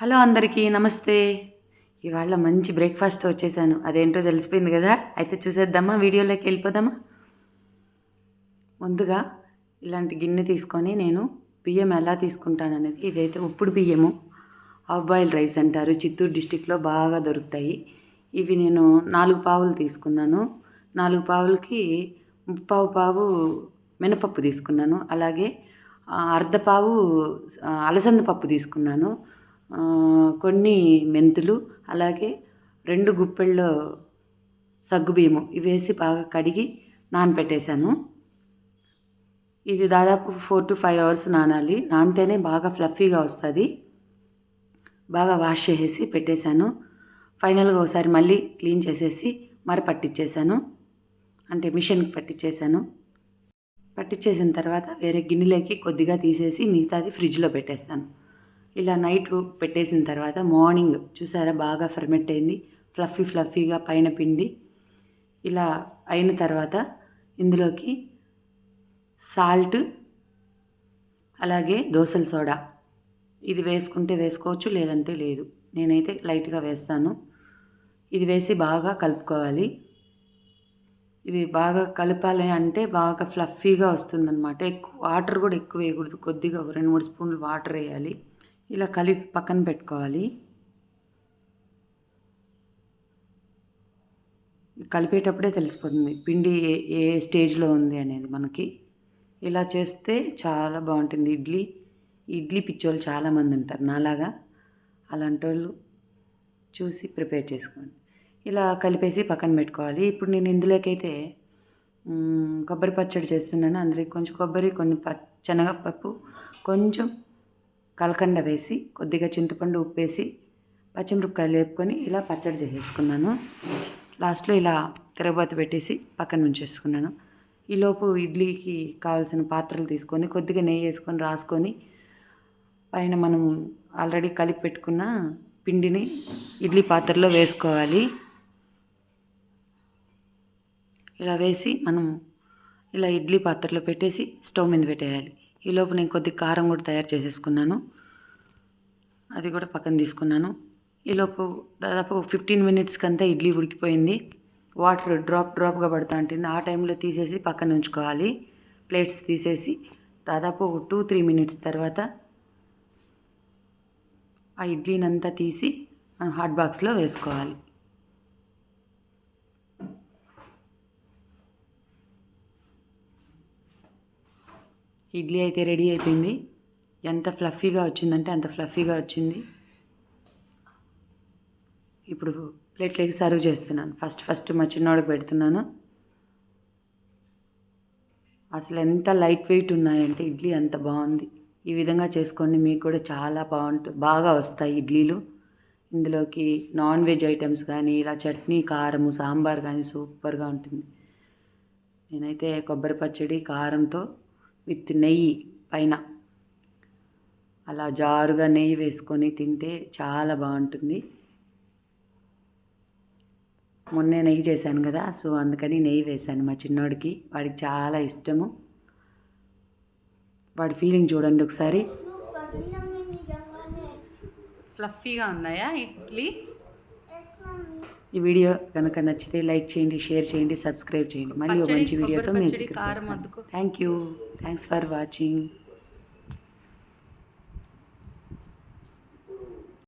Hello అందరికీ నమస్తే. ఇవాళ మంచి బ్రేక్ఫాస్ట్ వచ్చేసాను. అదేంటో తెలిసిపోయింది కదా? అయితే చూసేద్దామా? వీడియోలోకి వెళ్ళిపోదామా? ముందుగా ఇలాంటి గిన్నె తీసుకొని నేను బియ్యం ఎలా తీసుకుంటాననేది ఇదైతే ఉప్పుడు బియ్యము హాఫ్ బాయిల్ రైస్ అంటారు. చిత్తూరు డిస్టిక్లో బాగా దొరుకుతాయి. ఇవి నేను నాలుగు పావులు తీసుకున్నాను. నాలుగు పావులకి ముప్పావు పావు మినపప్పు తీసుకున్నాను. అలాగే అర్ధ పావు అలసంద పప్పు తీసుకున్నాను. కొన్ని మెంతులు అలాగే రెండు గుప్పెళ్ళు సగ్గుబియ్యము ఇవి వేసి బాగా కడిగి నానపెట్టేశాను. ఇది దాదాపు ఫోర్ టు ఫైవ్ అవర్స్ నానాలి. నానితేనే బాగా ఫ్లఫీగా వస్తుంది. బాగా వాష్ చేసేసి పెట్టేశాను. ఫైనల్గా ఒకసారి మళ్ళీ క్లీన్ చేసేసి మర పట్టించేశాను అంటే మిషన్కి పట్టించేశాను పట్టించేసిన తర్వాత వేరే గిన్నెలోకి కొద్దిగా తీసేసి మిగతాది ఫ్రిడ్జ్లో పెట్టేస్తాను. ఇలా నైట్ పెట్టేసిన తర్వాత మార్నింగ్ చూసారా బాగా ఫర్మెంట్ అయింది. ఫ్లఫీ ఫ్లఫీగా పైన పిండి. ఇలా అయిన తర్వాత ఇందులోకి సాల్ట్ అలాగే దోసల సోడా. ఇది వేసుకుంటే వేసుకోవచ్చు లేదంటే లేదు. నేనైతే లైట్గా వేస్తాను. ఇది వేసి బాగా కలుపుకోవాలి. ఇది బాగా కలపాలి అంటే బాగా ఫ్లఫీగా వస్తుందన్నమాట. ఎక్కువ వాటర్ కూడా ఎక్కువ వేయకూడదు. కొద్దిగా ఒక రెండు మూడు స్పూన్లు వాటర్ వేయాలి. ఇలా కలిపి పక్కన పెట్టుకోవాలి. కలిపేటప్పుడే తెలిసిపోతుంది పిండి ఏ ఏ స్టేజ్లో ఉంది అనేది మనకి. ఇలా చేస్తే చాలా బాగుంటుంది. ఇడ్లీ ఇడ్లీ పిచ్చోళ్ళు చాలామంది ఉంటారు నాలాగా. అలాంటి వాళ్ళు చూసి ప్రిపేర్ చేసుకోండి. ఇలా కలిపేసి పక్కన పెట్టుకోవాలి. ఇప్పుడు నేను ఇందులోకైతే కొబ్బరి పచ్చడి చేస్తున్నాను. అందులో కొంచెం కొబ్బరి కొన్ని ప శనగపప్పు కొంచెం కలకండ వేసి కొద్దిగా చింతపండు ఉప్పేసి పచ్చిమిరపకాయలు వేపుకొని ఇలా పచ్చడి చేసేసుకున్నాను. లాస్ట్లో ఇలా తిరగబాత పెట్టేసి పక్కన ఉంచేసుకున్నాను ఈలోపు ఇడ్లీకి కావాల్సిన పాత్రలు తీసుకొని కొద్దిగా నెయ్యి వేసుకొని రాసుకొని పైన మనం ఆల్రెడీ కలిపి పెట్టుకున్న పిండిని ఇడ్లీ పాత్రలో వేసుకోవాలి. ఇలా వేసి మనం ఇలా ఇడ్లీ పాత్రలో పెట్టేసి స్టవ్ మీద పెట్టేయాలి. ఈలోపు నేను కొద్ది కారం కూడా తయారు చేసేసుకున్నాను. అది కూడా పక్కన తీసుకున్నాను. ఈలోపు దాదాపు ఫిఫ్టీన్ మినిట్స్కి అంతా ఇడ్లీ ఉడికిపోయింది. వాటర్ డ్రాప్ డ్రాప్గా పడుతూ ఉంటుంది ఆ టైంలో తీసేసి పక్కన ఉంచుకోవాలి. ప్లేట్స్ తీసేసి దాదాపు ఒక టూ త్రీ మినిట్స్ తర్వాత ఆ ఇడ్లీనంతా తీసి హాట్ బాక్స్లో వేసుకోవాలి. ఇడ్లీ అయితే రెడీ అయిపోయింది. ఎంత ఫ్లఫీగా వచ్చిందంటే అంత ఫ్లఫీగా వచ్చింది. ఇప్పుడు ప్లేట్లోకి సర్వ్ చేస్తున్నాను. ఫస్ట్ ఫస్ట్ మా చిన్నోడికి పెడుతున్నాను. అసలు ఎంత లైట్ వెయిట్ ఉన్నాయంటే ఇడ్లీ అంత బాగుంది. ఈ విధంగా చేసుకోండి మీకు కూడా చాలా బాగుంటుంది బాగా వస్తాయి ఇడ్లీలు. ఇందులోకి నాన్ వెజ్ ఐటమ్స్ కానీ ఇలా చట్నీ కారము సాంబార్ కానీ సూపర్గా ఉంటుంది. నేనైతే కొబ్బరి పచ్చడి కారంతో విత్ నెయ్యి పైన. అలా జారుగా నెయ్యి వేసుకొని తింటే చాలా బాగుంటుంది. మొన్నే నెయ్యి చేశాను కదా సో అందుకని నెయ్యి వేశాను మా చిన్నోడికి. వాడికి చాలా ఇష్టము. వాడి ఫీలింగ్ చూడండి ఒకసారి. ఫ్లఫీగా ఉన్నాయా ఇడ్లీ? ఈ వీడియో కనుక నచ్చితే లైక్ చేయండి షేర్ చేయండి సబ్స్క్రైబ్ చేయండి. మళ్ళీ మంచి వీడియోతో మేము. Thank you thanks for watching